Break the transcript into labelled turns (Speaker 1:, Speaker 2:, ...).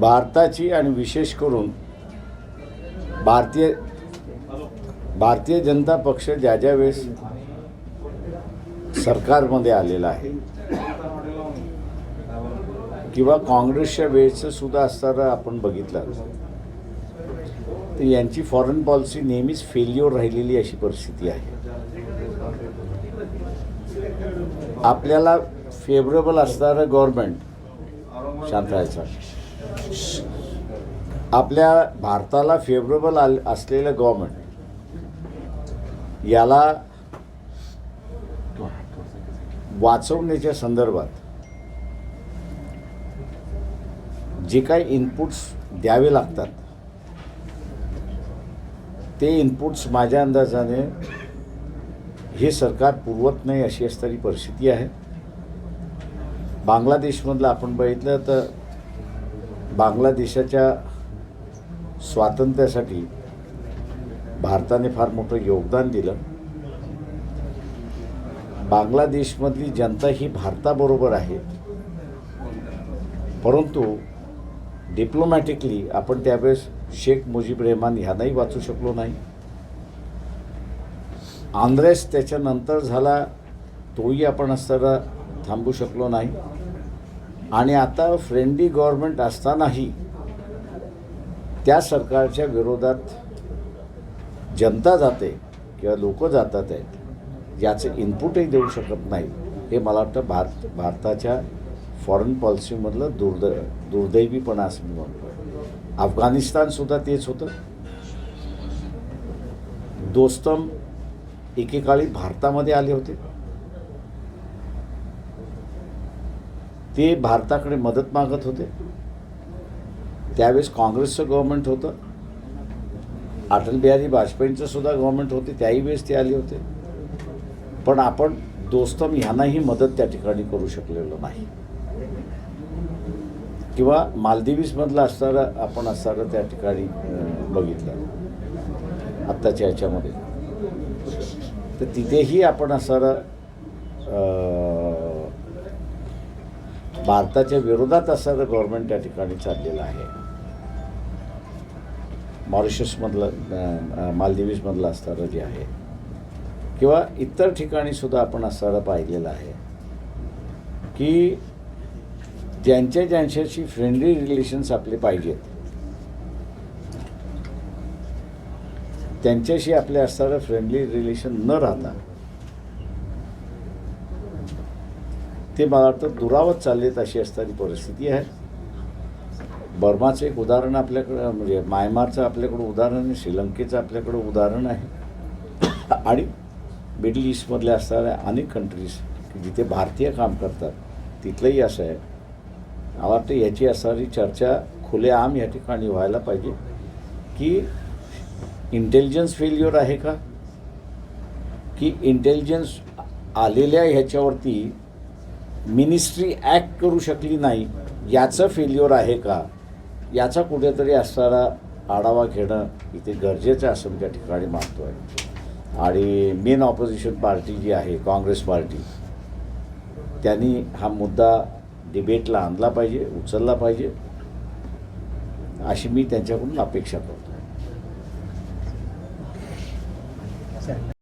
Speaker 1: भारताची आणि विशेष करून भारतीय भारतीय जनता पक्ष ज्या ज्या वेळेस सरकारमध्ये आलेला आहे किंवा काँग्रेसच्या वेळेचं सुद्धा असताना आपण बघितलं तर यांची फॉरेन पॉलिसी नेहमीच फेल्युअर राहिलेली अशी परिस्थिती आहे. आपल्याला फेवरेबल असणारं गव्हर्मेंट शांत राहायचं. आपल्या भारताला फेवरेबल आल असलेलं गव्हर्मेंट याला वाचवण्याच्या संदर्भात जे काही इनपुट्स द्यावे लागतात ते इनपुट्स माझ्या अंदाजाने हे सरकार पुरवत नाही अशी असणारी परिस्थिती आहे. बांगलादेशमधलं आपण बघितलं तर बांगलादेशाच्या स्वातंत्र्यासाठी भारताने फार मोठं योगदान दिलं. बांगलादेशमधली जनता ही भारताबरोबर आहे. परंतु डिप्लोमॅटिकली आपण त्यावेळेस शेख मुजीब रेहमान ह्यांनाही वाचू शकलो नाही. आंध्रेस त्याच्यानंतर झाला तोही आपण असताना थांबू शकलो नाही. आणि आता फ्रेंडली गव्हर्नमेंट असतानाही त्या सरकारच्या विरोधात जनता जाते किंवा लोक जातात आहेत याचं इनपुटही देऊ शकत नाही. हे मला वाटतं भारत भारताच्या फॉरेन पॉलिसीमधलं दुर्द दुर्दैवीपणा असं मी म्हणतो अफगाणिस्तानसुद्धा तेच होतं. दोस्तम एकेकाळी भारतामध्ये आले होते. ते भारताकडे मदत मागत होते. त्यावेळेस काँग्रेसचं गव्हर्नमेंट होतं. अटल बिहारी वाजपेयींचं सुद्धा गव्हर्नमेंट होते. त्याही वेळेस ते आले होते. पण आपण दोस्तम ह्यांनाही मदत त्या ठिकाणी करू शकलेलो नाही. किंवा मालदिवीजमधलं असणारं आपण असणारं त्या ठिकाणी बघितलं. आत्ताच्या ह्याच्यामध्ये तर तिथेही आपण असणारं भारताच्या विरोधात असणारं गव्हर्नमेंट त्या ठिकाणी चाललेलं आहे. मॉरिशसमधलं मालदिवीजमधलं असणारं जे आहे किंवा इतर ठिकाणी सुद्धा आपण असणारं पाहिलेलं आहे की ज्यांच्या ज्यांच्याशी फ्रेंडली रिलेशन्स आपले पाहिजेत त्यांच्याशी आपले असणारं फ्रेंडली रिलेशन न राहता ते मला वाटतं दुरावत चाललेत अशी असणारी परिस्थिती आहे. बर्माचं एक उदाहरण आपल्याकडं म्हणजे म्यानमारचं आपल्याकडं उदाहरण आहे श्रीलंकेचं आपल्याकडं उदाहरण आहे. आणि मिडल ईस्टमधल्या असणाऱ्या अनेक कंट्रीज जिथे भारतीय काम करतात तिथलंही असं आहे. मला वाटतं याची असणारी चर्चा खुलेआम या ठिकाणी व्हायला पाहिजे. की इंटेलिजन्स फेल्युअर आहे का? की इंटेलिजन्स आलेल्या ह्याच्यावरती मिनिस्ट्री ॲक्ट करू शकली नाही याचं फेल्युअर आहे का? याचा कुठेतरी असणारा आढावा घेणं इथे गरजेचं असं मी त्या ठिकाणी मानतो आहे आणि मेन ऑपोजिशन पार्टी जी आहे काँग्रेस पार्टी त्यांनी हा मुद्दा डिबेटला आणला पाहिजे उचलला पाहिजे अशी मी त्यांच्याकडून अपेक्षा करतो